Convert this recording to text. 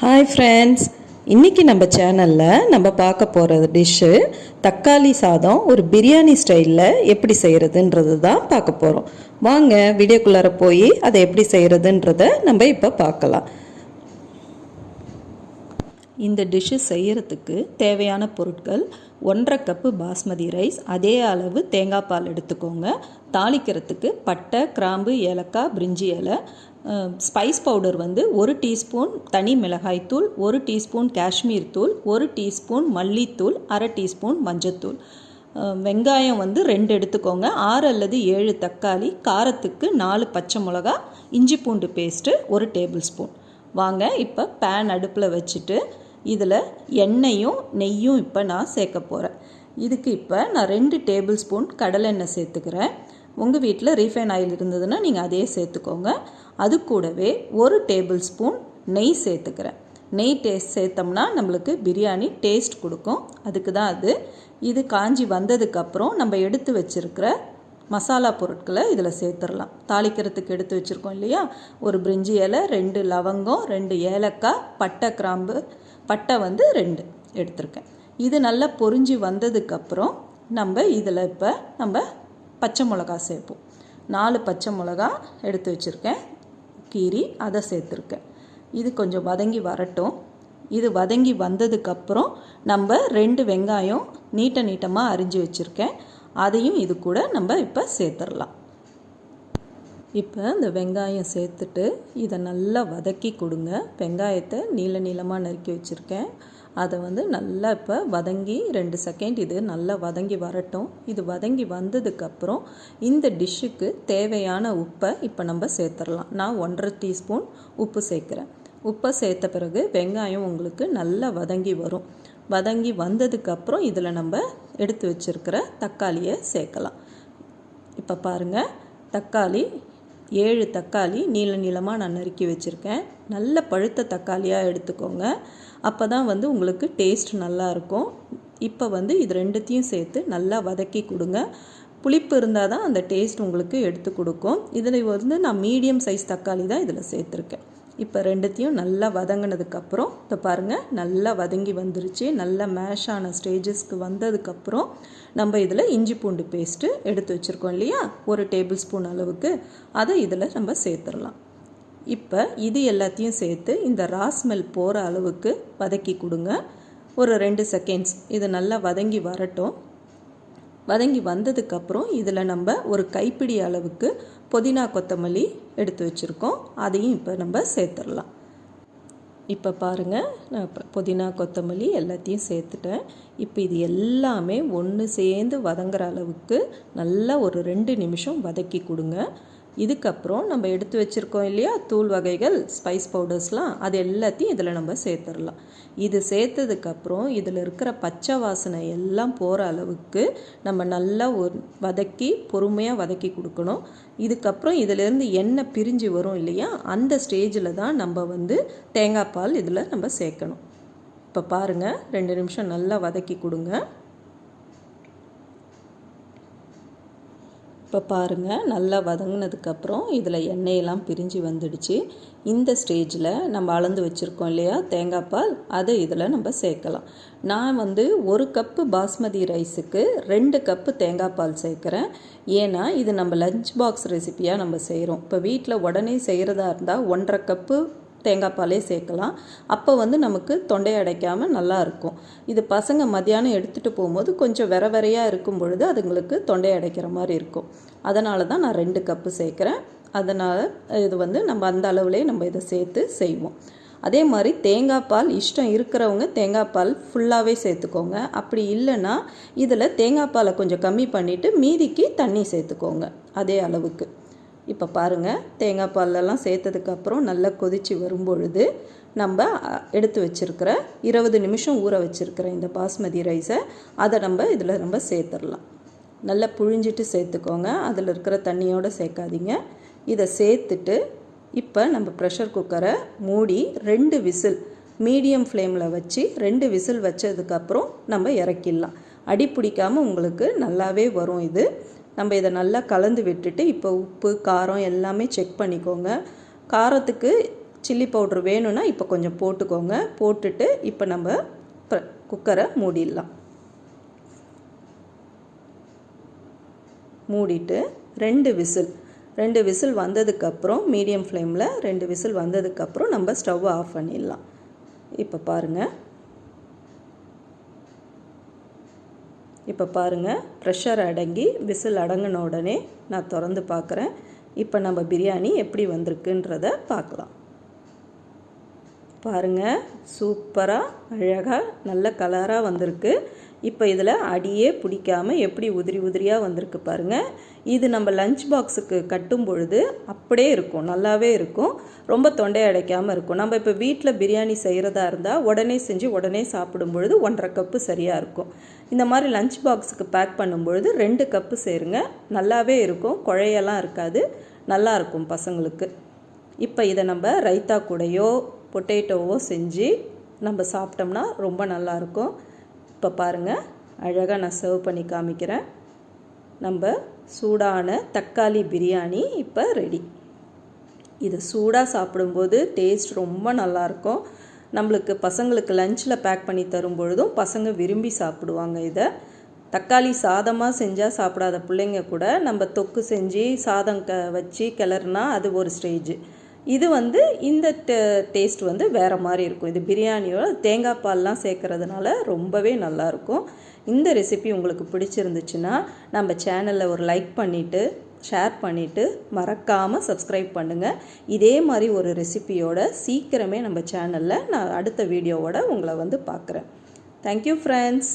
Hi friends இன்றைக்கி நம்ம சேனலில் நம்ம பார்க்க போகிற டிஷ்ஷு தக்காளி சாதம் ஒரு பிரியாணி ஸ்டைலில் எப்படி செய்கிறதுன்றது தான் பார்க்க போகிறோம் வாங்க வீடியோக்குள்ளார போய் அதை எப்படி செய்கிறதுன்றத நம்ம இப்போ பார்க்கலாம். இந்த டிஷ்ஷு செய்கிறதுக்கு தேவையான பொருட்கள் ஒன்றரை கப்பு பாஸ்மதி ரைஸ் அதே அளவு தேங்காய் பால் எடுத்துக்கோங்க. தாளிக்கிறதுக்கு பட்டை கிராம்பு ஏலக்காய் பிரிஞ்சி இலை ஸ்பைஸ் பவுடர் வந்து ஒரு டீஸ்பூன் தனி மிளகாய்த்தூள் ஒரு டீஸ்பூன் காஷ்மீர் தூள் ஒரு டீஸ்பூன் மல்லித்தூள் அரை டீஸ்பூன் மஞ்சத்தூள் வெங்காயம் வந்து ரெண்டு எடுத்துக்கோங்க. ஆறு அல்லது ஏழு தக்காளி காரத்துக்கு நாலு பச்சை மிளகா இஞ்சி பூண்டு பேஸ்ட்டு ஒரு டேபிள் ஸ்பூன். வாங்க இப்போ பேன் அடுப்பில் வச்சுட்டு இதில் எண்ணெயும் நெய்யும் இப்போ நான் சேர்க்க போகிறேன் இதுக்கு இப்போ நான் ரெண்டு டேபிள் ஸ்பூன் கடலெண்ணெய் சேர்த்துக்கிறேன். உங்கள் வீட்டில் ரீஃபைன் ஆயில் இருந்ததுன்னா நீங்கள் அதே சேர்த்துக்கோங்க. அது கூடவே ஒரு டேபிள் ஸ்பூன் நெய் சேர்த்துக்கிறேன். நெய் டேஸ்ட் சேர்த்தோம்னா நம்மளுக்கு பிரியாணி டேஸ்ட் கொடுக்கும். அதுக்கு தான் அது. இது காஞ்சி வந்ததுக்கப்புறம் நம்ம எடுத்து வச்சுருக்கிற மசாலா பொருட்களை இதில் சேர்த்துடலாம். தாளிக்கிறதுக்கு எடுத்து வச்சுருக்கோம் இல்லையா? ஒரு பிரிஞ்சி இலை ரெண்டு லவங்கம் ரெண்டு ஏலக்காய் பட்டை கிராம்பு பட்டை வந்து ரெண்டு எடுத்திருக்கேன். இது நல்லா பொரிஞ்சு வந்ததுக்கப்புறம் நம்ம இதில் இப்போ நம்ம பச்சை மிளகா சேர்ப்போம். நாலு பச்சை மிளகா எடுத்து வச்சுருக்கேன். கீரி அதை சேர்த்துருக்கேன். இது கொஞ்சம் வதங்கி வரட்டும். இது வதங்கி வந்ததுக்கப்புறம் நம்ம ரெண்டு வெங்காயம் நீட்ட நீட்டமாக அரிஞ்சு வச்சுருக்கேன். அதையும் இது கூட நம்ம இப்போ சேர்த்துடலாம். இப்போ இந்த வெங்காயம் சேர்த்துட்டு இதை நல்லா வதக்கி கொடுங்க. வெங்காயத்தை நீள நீளமாக நறுக்கி வச்சுருக்கேன். அதை வந்து நல்லா இப்போ வதங்கி ரெண்டு செகண்ட் இது நல்லா வதங்கி வரட்டும். இது வதங்கி வந்ததுக்கப்புறம் இந்த டிஷ்ஷுக்கு தேவையான உப்பை இப்போ நம்ம சேர்த்துடலாம். நான் ஒன்றரை டீஸ்பூன் உப்பு சேர்க்குறேன். உப்பை சேர்த்த பிறகு வெங்காயம் உங்களுக்கு நல்லா வதங்கி வரும். வதங்கி வந்ததுக்கப்புறம் இதில் நம்ம எடுத்து வச்சுருக்கிற தக்காளியை சேர்க்கலாம். இப்போ பாருங்கள் தக்காளி ஏழு தக்காளி நீள நீளமாக நான் நறுக்கி வச்சுருக்கேன். நல்ல பழுத்த தக்காளியாக எடுத்துக்கோங்க. அப்போ தான் வந்து உங்களுக்கு டேஸ்ட் நல்லாயிருக்கும் இப்போ வந்து இது ரெண்டுத்தையும் சேர்த்து நல்லா வதக்கி கொடுங்க. புளிப்பு இருந்தால் தான் அந்த டேஸ்ட் உங்களுக்கு எடுத்து கொடுக்கும். இதில் வந்து நான் மீடியம் சைஸ் தக்காளி தான் இதில் சேர்த்துருக்கேன். இப்போ ரெண்டுத்தையும் நல்லா வதங்கினதுக்கப்புறம் இப்போ பாருங்கள் நல்லா வதங்கி வந்துருச்சு. நல்லா மேஷ் ஆன ஸ்டேஜஸ்க்கு வந்ததுக்கப்புறம் நம்ம இதில் இஞ்சி பூண்டு பேஸ்ட்டு எடுத்து வச்சுருக்கோம் இல்லையா? ஒரு டேபிள் ஸ்பூன் அளவுக்கு. அதை இதில் நம்ம சேர்த்துடலாம். இப்போ இது எல்லாத்தையும் சேர்த்து இந்த ராஸ்மெல் போகிற அளவுக்கு வதக்கி கொடுங்க. ஒரு ரெண்டு செகண்ட்ஸ் இது நல்லா வதங்கி வரட்டும். வதங்கி வந்ததுக்கப்புறம் இதில் நம்ம ஒரு கைப்பிடி அளவுக்கு புதினா கொத்தமல்லி எடுத்து வச்சுருக்கோம். அதையும் இப்போ நம்ம சேர்த்துடலாம். இப்போ பாருங்கள் நான் இப்போ புதினா கொத்தமல்லி எல்லாத்தையும் சேர்த்துட்டேன். இப்போ இது எல்லாமே ஒன்று சேர்ந்து வதங்குற அளவுக்கு நல்லா ஒரு ரெண்டு நிமிஷம் வதக்கி கொடுங்க. இதுக்கப்புறம் நம்ம எடுத்து வச்சுருக்கோம் இல்லையா? தூள் வகைகள் ஸ்பைஸ் பவுடர்ஸ்லாம் அது எல்லாத்தையும் இதில் நம்ம சேர்த்துடலாம். இது சேர்த்ததுக்கப்புறம் இதில் இருக்கிற பச்சை வாசனை எல்லாம் போகிற அளவுக்கு நம்ம நல்லா ஒரு வதக்கி பொறுமையாக வதக்கி கொடுக்கணும். இதுக்கப்புறம் இதிலேருந்து எண்ணெய் பிரிஞ்சு வரும் இல்லையா? அந்த ஸ்டேஜில் தான் நம்ம வந்து தேங்காய் பால் இதில் நம்ம சேர்க்கணும். இப்போ பாருங்கள் ரெண்டு நிமிஷம் நல்லா வதக்கி கொடுங்க. இப்போ பாருங்கள் நல்லா வதங்கினதுக்கப்புறம் இதில் எண்ணெயெல்லாம் பிரிஞ்சு வந்துடுச்சு. இந்த ஸ்டேஜில் நம்ம அளந்து வச்சுருக்கோம் இல்லையா தேங்காய் பால் அதை இதில் நம்ம சேர்க்கலாம். நான் வந்து ஒரு கப்பு பாஸ்மதி ரைஸுக்கு ரெண்டு கப்பு தேங்காய் பால் சேர்க்குறேன். ஏன்னா இது நம்ம லஞ்ச் பாக்ஸ் ரெசிப்பியாக நம்ம செய்கிறோம் இப்போ வீட்டில் உடனே செய்கிறதா இருந்தால் ஒன்றரை கப்பு தேங்காய் பாலே சேர்க்கலாம். அப்போ வந்து நமக்கு தொண்டை அடைக்காமல் நல்லா இருக்கும். இது பசங்க மத்தியானம் எடுத்துகிட்டு போகும்போது கொஞ்சம் வெற வெறையாக இருக்கும் பொழுது அதுங்களுக்கு தொண்டை அடைக்கிற மாதிரி இருக்கும். அதனால தான் நான் ரெண்டு கப்பு சேர்க்குறேன். அதனால் இது வந்து நம்ம அந்த அளவுலேயே நம்ம இதை சேர்த்து செய்வோம். அதே மாதிரி தேங்காய் பால் இஷ்டம் இருக்கிறவங்க தேங்காய் பால் ஃபுல்லாகவே சேர்த்துக்கோங்க. அப்படி இல்லைன்னா இதில் தேங்காய் பாலை கொஞ்சம் கம்மி பண்ணிவிட்டு மீதிக்கு தண்ணி சேர்த்துக்கோங்க. அதே அளவுக்கு. இப்போ பாருங்கள் தேங்காய் பாலெல்லாம் சேர்த்ததுக்கப்புறம் நல்லா கொதித்து வரும்பொழுது நம்ம எடுத்து வச்சுருக்கிற இருபது நிமிஷம் ஊற வச்சுருக்கிற இந்த பாஸ்மதி ரைஸை அதை நம்ம இதில் நம்ம சேர்த்துடலாம். நல்லா புழிஞ்சிட்டு சேர்த்துக்கோங்க. அதில் இருக்கிற தண்ணியோடு சேர்க்காதீங்க. இதை சேர்த்துட்டு இப்போ நம்ம ப்ரெஷர் குக்கரை மூடி ரெண்டு விசில் மீடியம் ஃப்ளேமில் வச்சு ரெண்டு விசில் வச்சதுக்கப்புறம் நம்ம இறக்கிடலாம். அடி பிடிக்காமல் உங்களுக்கு நல்லாவே வரும் இது. நம்ம இதை நல்லா கலந்து விட்டுட்டு இப்போ உப்பு காரம் எல்லாமே செக் பண்ணிக்கோங்க. காரத்துக்கு சில்லி பவுட்ரு வேணும்னா இப்போ கொஞ்சம் போட்டுக்கோங்க. போட்டுட்டு இப்போ நம்ம குக்கரை மூடிடலாம். மூடிட்டு ரெண்டு விசில் ரெண்டு விசில் வந்ததுக்கப்புறம் மீடியம் ஃப்ளேமில் ரெண்டு விசில் வந்ததுக்கப்புறம் நம்ம ஸ்டவ்வை ஆஃப் பண்ணிடலாம். இப்போ பாருங்கள் இப்போ பாருங்கள் ப்ரெஷர் அடங்கி விசில் அடங்கின உடனே நான் திறந்து பார்க்குறேன். இப்போ நம்ம பிரியாணி எப்படி வந்திருக்குன்றத பார்க்கலாம். பாருங்கள் சூப்பராக அழகாக நல்ல கலராக வந்திருக்கு. இப்போ இதில் அடியே பிடிக்காமல் எப்படி உதிரி உதிரியாக வந்திருக்கு பாருங்கள் இது நம்ம லஞ்ச் பாக்ஸுக்கு கட்டும் பொழுது அப்படியே இருக்கும் நல்லாவே இருக்கும். ரொம்ப தொண்டை அடைக்காமல் இருக்கும். நம்ம இப்போ வீட்டில் பிரியாணி செய்கிறதா இருந்தால் உடனே செஞ்சு உடனே சாப்பிடும் பொழுது ஒன்றரை கப்பு சரியாக இருக்கும். இந்த மாதிரி லஞ்ச் பாக்ஸுக்கு பேக் பண்ணும்பொழுது ரெண்டு கப்பு சேருங்க. நல்லாவே இருக்கும் குழையெல்லாம் இருக்காது. நல்லா இருக்கும் பசங்களுக்கு. இப்போ இதை நம்ம ரைத்தா கூடையோ பொட்டேட்டோவோ செஞ்சு நம்ம சாப்பிட்டோம்னா ரொம்ப நல்லாயிருக்கும். இப்போ பாருங்கள் அழகாக நான் சர்வ் பண்ணி காமிக்கிறேன். நம்ம சூடான தக்காளி பிரியாணி இப்போ ரெடி இது சூடாக சாப்பிடும்போது டேஸ்ட் ரொம்ப நல்லாயிருக்கும். நம்மளுக்கு பசங்களுக்கு லஞ்சில் பேக் பண்ணி தரும் பொழுதும் பசங்க விரும்பி சாப்பிடுவாங்க இதை. தக்காளி சாதமாக செஞ்சால் சாப்பிடாத பிள்ளைங்க கூட நம்ம தொக்கு செஞ்சு சாதம் க வச்சு கிளறுனா அது ஒரு ஸ்டேஜ் இது வந்து இந்த டேஸ்ட் வந்து வேறு மாதிரி இருக்கும். இது பிரியாணியோட தேங்காய் பால்லாம் சேர்க்கறதுனால ரொம்பவே நல்லாயிருக்கும் இந்த ரெசிபி உங்களுக்கு பிடிச்சிருந்துச்சுன்னா நம்ம சேனலில் ஒரு லைக் பண்ணிவிட்டு ஷேர் பண்ணிவிட்டு மறக்காமல் சப்ஸ்கிரைப் பண்ணுங்கள் இதே மாதிரி ஒரு ரெசிபியோட சீக்கிரமே நம்ம சேனலில் நான் அடுத்த வீடியோவோட உங்களை வந்து பார்க்குறேன். Thank you friends